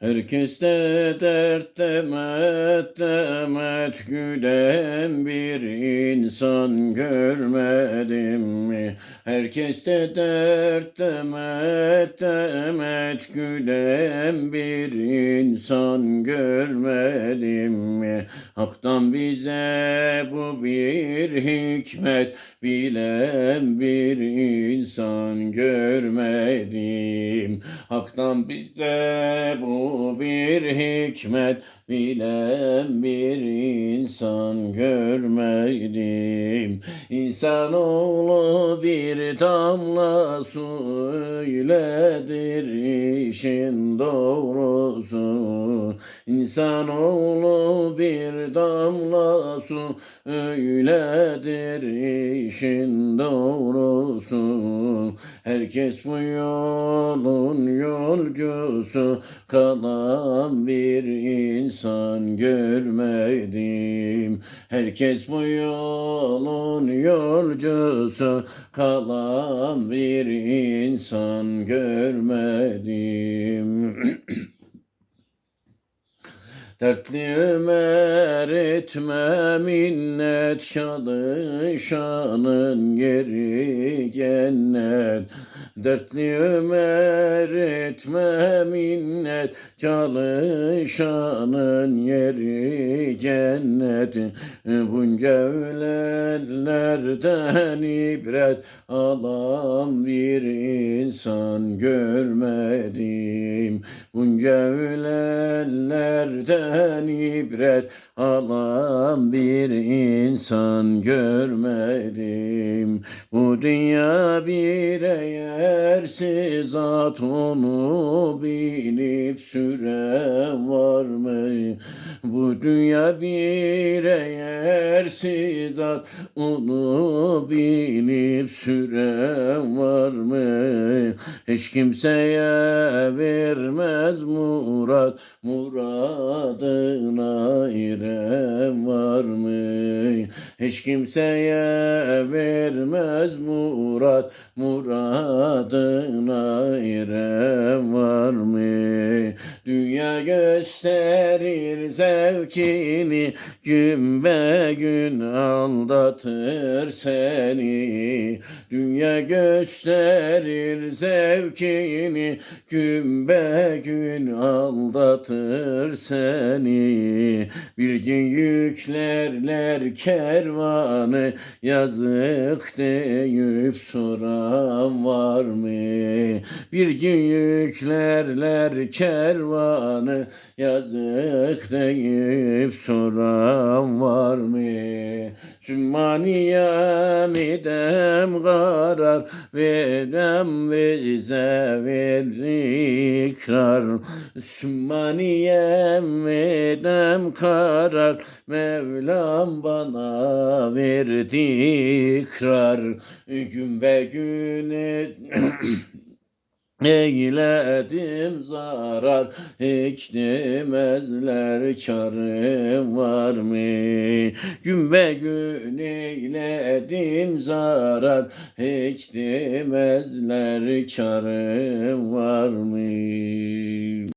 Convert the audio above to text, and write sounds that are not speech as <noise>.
Herkes de dert demet demet gülen bir insan görmedim mi? Herkes de dert demet demet gülen bir insan görmedim mi? Hak'tan bize bu bir hikmet bilen bir insan görmedim. Hak'tan bize bu bir hikmet bilen bir insan görmedim. İnsanoğlu bir damla su öyledir işin doğrusu. İnsanoğlu bir damla su öyledir işin doğrusu. Herkes bu yolun yolcusu kalan bir insan görmedim. Herkes bu yolun yolcusu kalan bir insan görmedim. <clears throat> Dertli Ömer etme minnet çalışanın yeri cennet. Dertli Ömer etme minnet çalışanın yeri cennet. Bunca ölenlerden ibret alan bir insan görmedim. Bunca ölenlerden ibret alan bir insan görmedim. Bu dünya bir yersiz at onu binip süren var mı? Bu dünya bir yersiz at onu binip süren var mı? Hiç kimseye vermez murat muradına irem var mı? Hiç kimseye vermez murat muradına irem var mı? Dünya gösterir zevkini gün be gün aldatır seni. Dünya gösterir zevkini gün be gün aldatır seni. Bir gün yüklerler kervanı yazık deyip soran var mı? Bir gün yüklerler kervanı yazık deyip soran var mı? Sümmaniyem idem karar verem vize ver ikrar Sümmaniyem idem karar Mevlam bana verdi ikrar Gün be gün Eyledim zarar hiç demezler karım var mı? Gün be gün eyledim zarar hiç demezler karım var mı?